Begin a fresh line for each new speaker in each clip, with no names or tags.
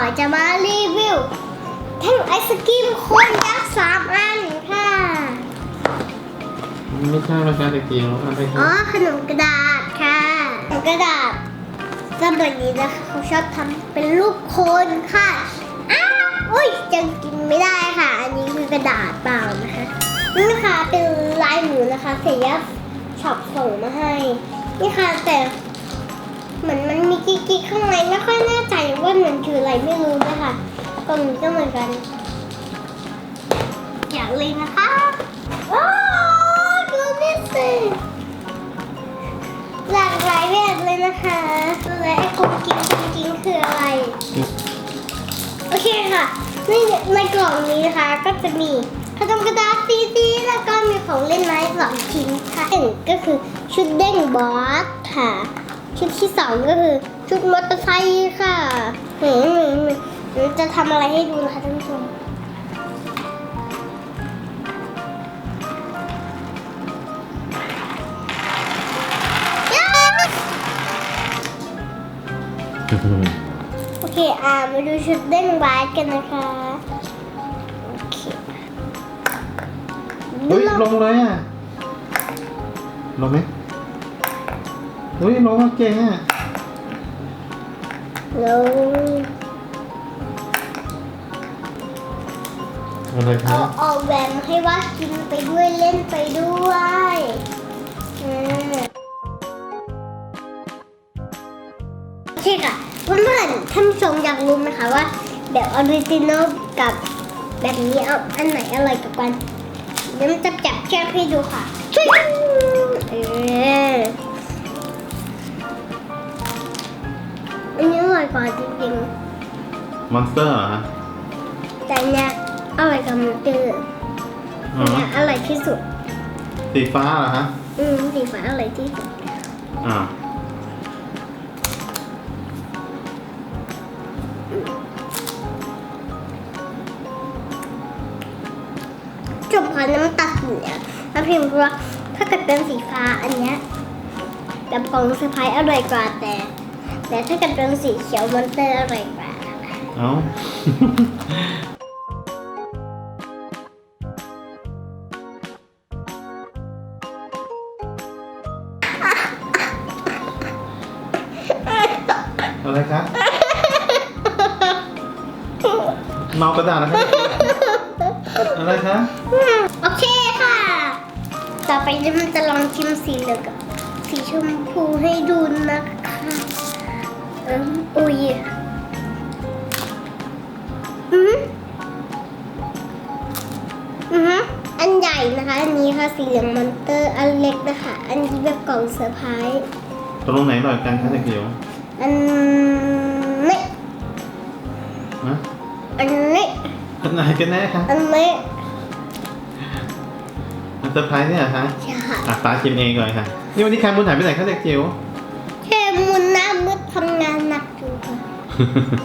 อจะมารีวิวแท่งไอศกรีมโคนยักษ์สามอันค่ะ
ไม่ใช่ไม่ใช่ตะเกียงอะไร
อ๋อ
คะ
ขนมกระดาษค่ะขนมกระดาษสมัยนี้นะคะเขาชอบทำเป็นรูปโคนค่ะ อ้าวอุ้ยจะกินไม่ได้ค่ะ อันนี้คือกระดาษเปล่านะคะนี่นะคะเป็นลายหมูนะคะเสียช็อปส่งมาให้ นี่ค่ะแต่ เหมือนมันมีกิ๊กๆข้างในไม่ค่อยแน่ใจว่ามันคืออะไรไม่รู้นะคะกล่องนี้ก็เหมือนกัน อยากเลยนะคะโอ้ดูนี่สิหลากหลายแบบเลยนะคะและไอ้ของกินจริงๆคืออะไร โอเคค่ะในในกล่องนี้นะคะก็จะมีขนมกระดาษซีดีแล้วก็มีของเล่นไม้สองชิ้นค่ะหนึ่งก็คือชุดเด้งบอสค่ะ ชุดที่สองก็คือชุดมอเตอร์ไซค์ค่ะหนึ่งหนึ่งหนึ่งหนูจะทำอะไรให้ดูนะคะท่านผู้ชมโอเค อ่า มาดูชุดเด้งบาสกันนะคะ โอเค
เฮ้ยลงเลยอะ ลงไหม เฮ้ยลงมาเก่งอะ
ลง
อะไรค
เอา
รับ
ออกแหวนให้ว่ากินไปด้วยเล่นไปด้วยอืมโอเคค่ะเพื่อนๆท่านผู้ชมอยากรู้ไหมคะว่า แบบออริจินอลกับแบบนี้เอาอันไหนอร่อยกว่ากันเดี๋ยวมันจะจับเชือกให้ดูค่ะชิ่งเออ ร่อยกว่าจริง
มอนสเตอร์เหรอฮะ
ๆ แต่อันเนี้ยอร่อยกว่ามันเกิน
อ๋
อั
อน
เนี้ยอร่อยที่สุด
สีฟ้าเหรอฮะ
อืมสีฟ้าอร่อยที่สุด
อ่า
จบพอน้ำตาลเนี่ยแล้วพิมพ์ว่าถ้าเกิดเป็นสีฟ้าอันเนี้ยกับกล่องเซอร์ไพรส์อร่อยกว่าแต่ แต่ถ้าเกิดเป็นสีเขียวมอนเตอร์อร่อยกว่า
เอ้าอะไรครับเมากระดาษนะครับอะไรคะ
โอเคค่ะ ต่อไปเดี๋ยวมันจะลองชิมสีเหลืองกับสีชมพูให้ดูนะคะเอิมอุ้ยอืมอือฮึอันใหญ่นะคะ อันนี้ค่ะสีเหลืองมอนเตอร์ อันเล็กนะคะ อันนี้แบบกล่องเซอร์ไพรส์
ตกลงไหนอร่อยกันคะตะเกียว
อันนี้
ฮะ
อันนี้
อันไหนกันแน่คะ
อันนี้
อันเซอร์ไพรส์เนี่ยเหรอคะ
ใช่ค่ะ
อะตาชิมเองก่อนค่ะ นี่วันนี้แคมบุญหายไปไหนคะเด็กจิ๋ว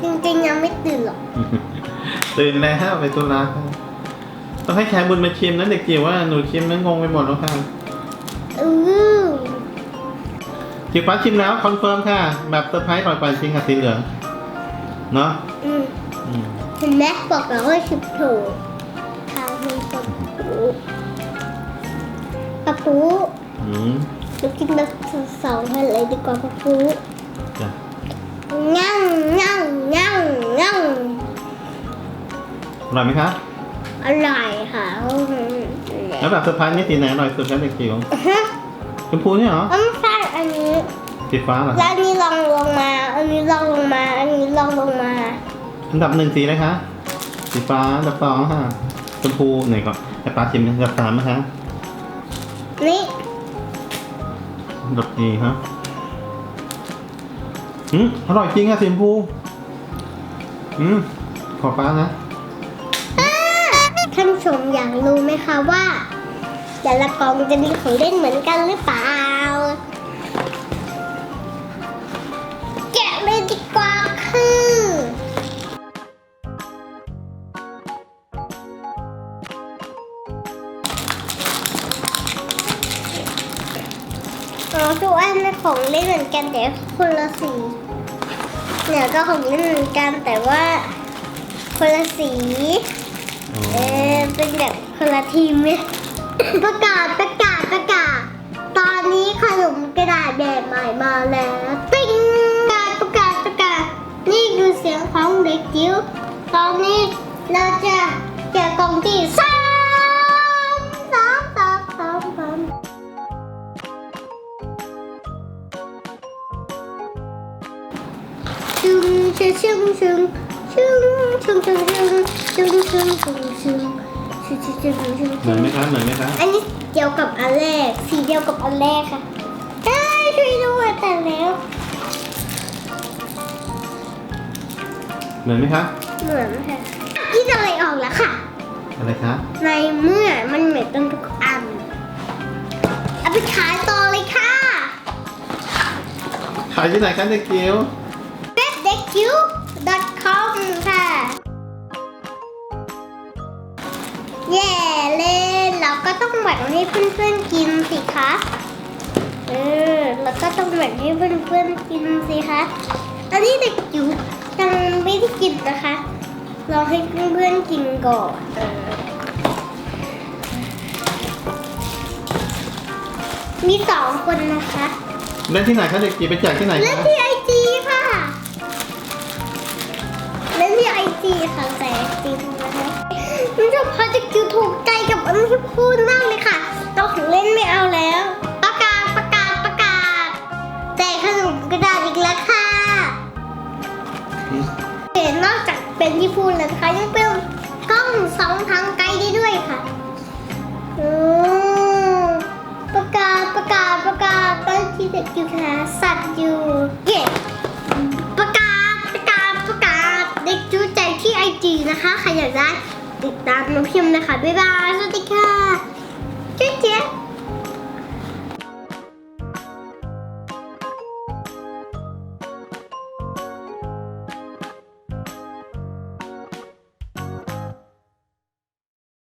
จริงๆยังไม่ตื่นหรอก
ตื่นแล้วไปตุลาค่ะต้องให้แคมบุญมาชิมนะเด็กจิ๋วว่าหนูชิมแล้วงงไปหมดแล้วค่ะ
อือ
จิ๋วฟ้าชิมแล้วคอนเฟิร์มค่ะ แบบเซอร์ไพรส์อร่อยกว่าจริงค่ะสีเหลืองเนาะ
อืม
อืม
เห็นไหมบอกแล้วว่าชิบโถทางมีปะปูปะปู
อืม
เรากินแบบสองๆกันเลยดีกว่าปะปู
จ้ะ
งั่งงั่งงั่งงั่ง
อร่อยไหมคะ
อร่อยค่ะ
แล้วแบบเซอร์ไพรส์นี่สีไหนอร่อยสุดคะเด็กจิ๋วชมพูเนี่ยเหรอ
ไม่ใช่อันนี้
สีฟ้าเหรอ
แล้วอันนี้ลองลงมา อันนี้ลองลงมา อันนี้ลองลงมา
อันดับหนึ่งสีอะไรคะสีฟ้าอันดับสองค่ะชมพูไหนก่อนแต่ปลาชิมอันดับสามนะคะ
นี่
อันดับสี่ฮะ อืมอร่อยจริงอะสีชมพูอืมขอป้านะ
ท่านผู้ชมอยากรู้ไหมคะว่าแต่ละกล่องจะมีของเล่นเหมือนกันหรือเปล่า แกะเลยดีกว่าคืออ๋อทุกอันเป็นของเล่นเหมือนกันแต่คนละสี เนี่ยก็ของเล่นเหมือนกันแต่ว่าคนละสี เออเป็นแบบคนละทีมเนี่ยประกาศประกาศประกาศ ตอนนี้ขนมกระดาษแบบใหม่มาแล้ว ติ๊งประกาศประกาศประกาศ นี่คือเสียงของเด็กจิ๋วตอนนี้เราจะแกะกล่องที่สาม ชึงชึงชึงชึงชึงชึงชึงชึงชึงชึงชึงชึงชึงชึงชึงชึงชึง
เหมือนไหมคะเหมือนไหมคะ
อันนี้เดียวกับอันแรกสีเดียวกับอันแรกค่ะเอ้ยช่วยด้วยแต่แล้ว
เหมือนไหมคะ
เหมือนค่ะคิดอะไรออกแล้วค่ะ
อะไรคะ
ในเมื่อมันเหมือนกันทุกอันเอาไปขายต่อเลยค่ะ
ขายที่ไหนคะเด็กจิ๋ว
w e b d e q com ค่ะ แย่เลยเราก็ต้องแบ่งให้เพื่อนๆกินสิคะเออแล้วก็ต้องแบ่งให้เพื่อนๆกินสิคะอันนี้เด็กจิ๋วยังไม่ได้กินนะคะ เราให้เพื่อนๆกินก่อนเออมีสองคนนะคะ
เล่นที่ไหนคะเด็กจิ๋วไปแจกที่ไหน
เล่น
คะ
ที่ไอจีค่ะ เล่นที่ไอจีค่ะแต่ไอจีนะคะมันจะพอจะคิวถูกใจกับอันที่พูดมากเลยค่ะเราของเล่นไม่เอาแล้ว ประกาศประกาศประกาศแจกขนมกระดาษอีกแล้วค่ะเห็นนอกจากเป็นที่พูดแล้วนะคะยังเป็นกล้องสองทางไกลได้ด้วยค่ะโอ้ประกาศประกาศประกาศตอนที่เด็กอยู่ค่ะสัตว์อยู่ อยากได้ติดตามน้องพิมนะคะ บ๊ายบาย สวัสดีค่ะ